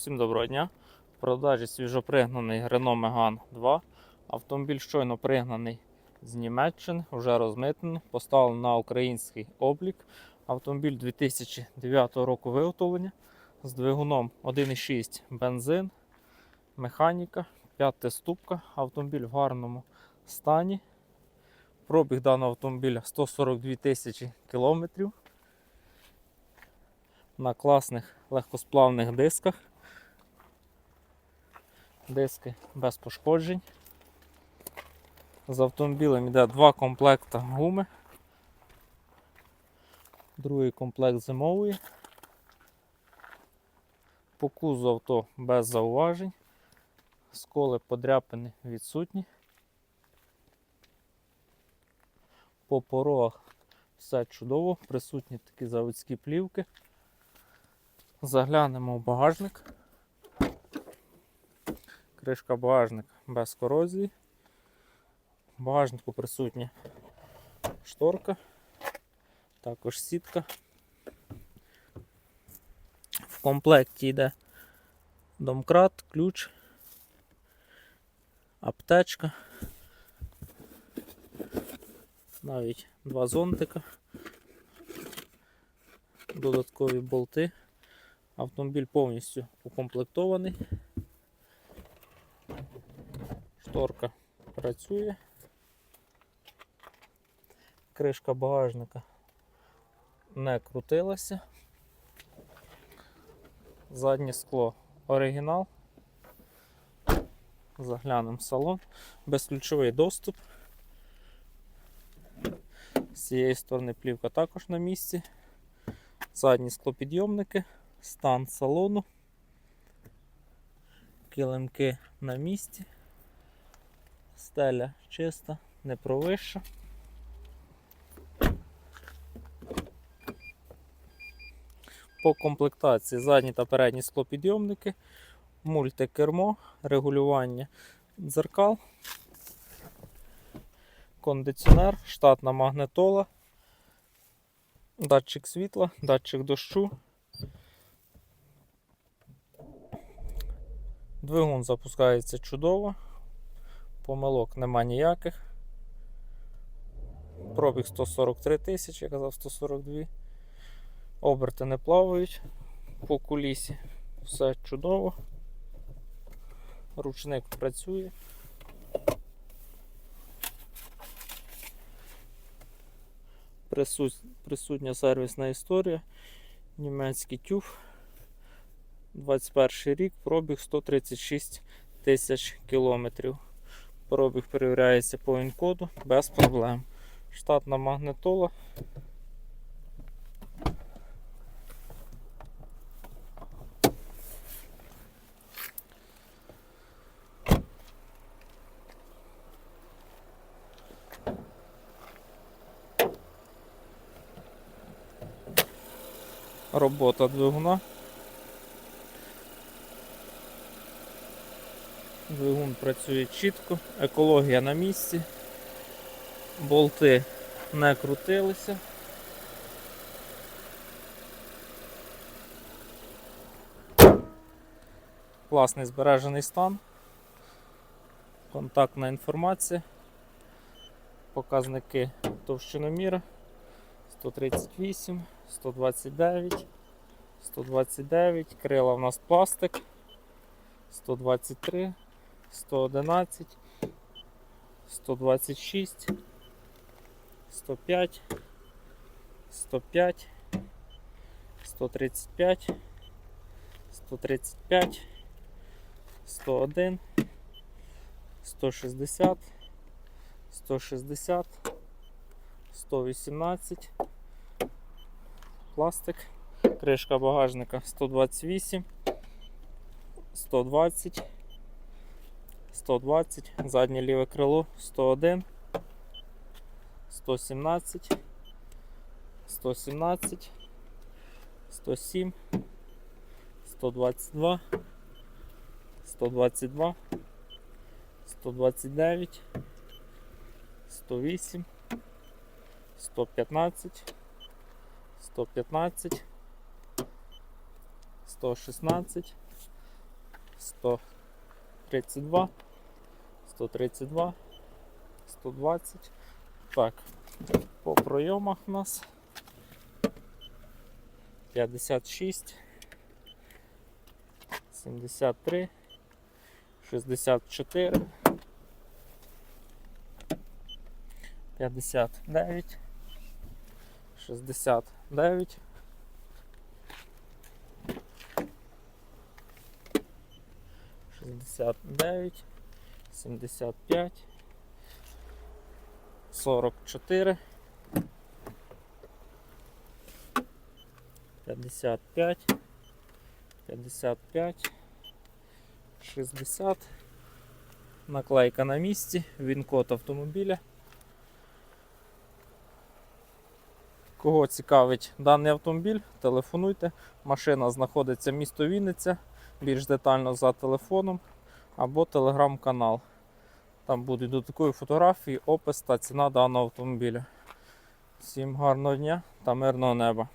Всім доброго дня. В продажі свіжопригнаний Renault Megane 2. Автомобіль щойно пригнаний з Німеччини, вже розмитнений, поставлений на український облік. Автомобіль 2009 року виготовлення з двигуном 1,6 бензин, механіка, п'ятиступка. Автомобіль в гарному стані. Пробіг даного автомобіля 142 тисячі кілометрів на класних легкосплавних дисках. Диски без пошкоджень. З автомобілем йде два комплекти гуми. Другий комплект зимової. По кузу авто без зауважень. Сколи подряпини відсутні. По порогах все чудово, присутні такі заводські плівки. Заглянемо в багажник. Кришка багажника без корозії. В багажнику присутня шторка, також сітка. В комплекті йде домкрат, ключ, аптечка, навіть два зонтика, додаткові болти. Автомобіль повністю укомплектований. Шторка працює. Кришка багажника не крутилася. Заднє скло оригінал. Заглянемо в салон. Безключовий доступ. З цієї сторони плівка також на місці. Задні склопідйомники стан салону. Килимки на місці. Стеля чиста, не провища. По комплектації задні та передні склопідйомники, мультикермо, регулювання дзеркал, кондиціонер, штатна магнитола, датчик світла, датчик дощу. Двигун запускається чудово, помилок нема ніяких. Пробіг 143 тисячі, я казав 142. Оберти не плавають по кулісі. Все чудово. Ручник працює. Присутня сервісна історія. Німецький тюф. 21 рік, пробіг 136 тисяч кілометрів. Пробіг перевіряється по інкоду без проблем. Штатна магнитола. Робота двигуна. Двигун працює чітко, екологія на місці, болти не крутилися. Класний збережений стан, контактна інформація, показники товщиноміра 138, 129, 129, крила в нас пластик, 123. 111, 126, 105, 105, 135, 135, 101, 160, 160, 118, пластик, кришка багажника 128, 120. 120, заднє ліве крило 101, 117, 117, 107, 122, 122, 129, 108, 115, 115, 116, 132, 132, 120. Так, по пройомах у нас 56, 73, 64, 59, 69, 69, 75, 44, 55, 55, 60. Наклейка на місці, він код автомобіля. Кого цікавить даний автомобіль, телефонуйте. Машина знаходиться місто Вінниця, більш детально за телефоном або телеграм-канал. Там будуть додаткові фотографії, опис та ціна даного автомобіля. Всім гарного дня та мирного неба!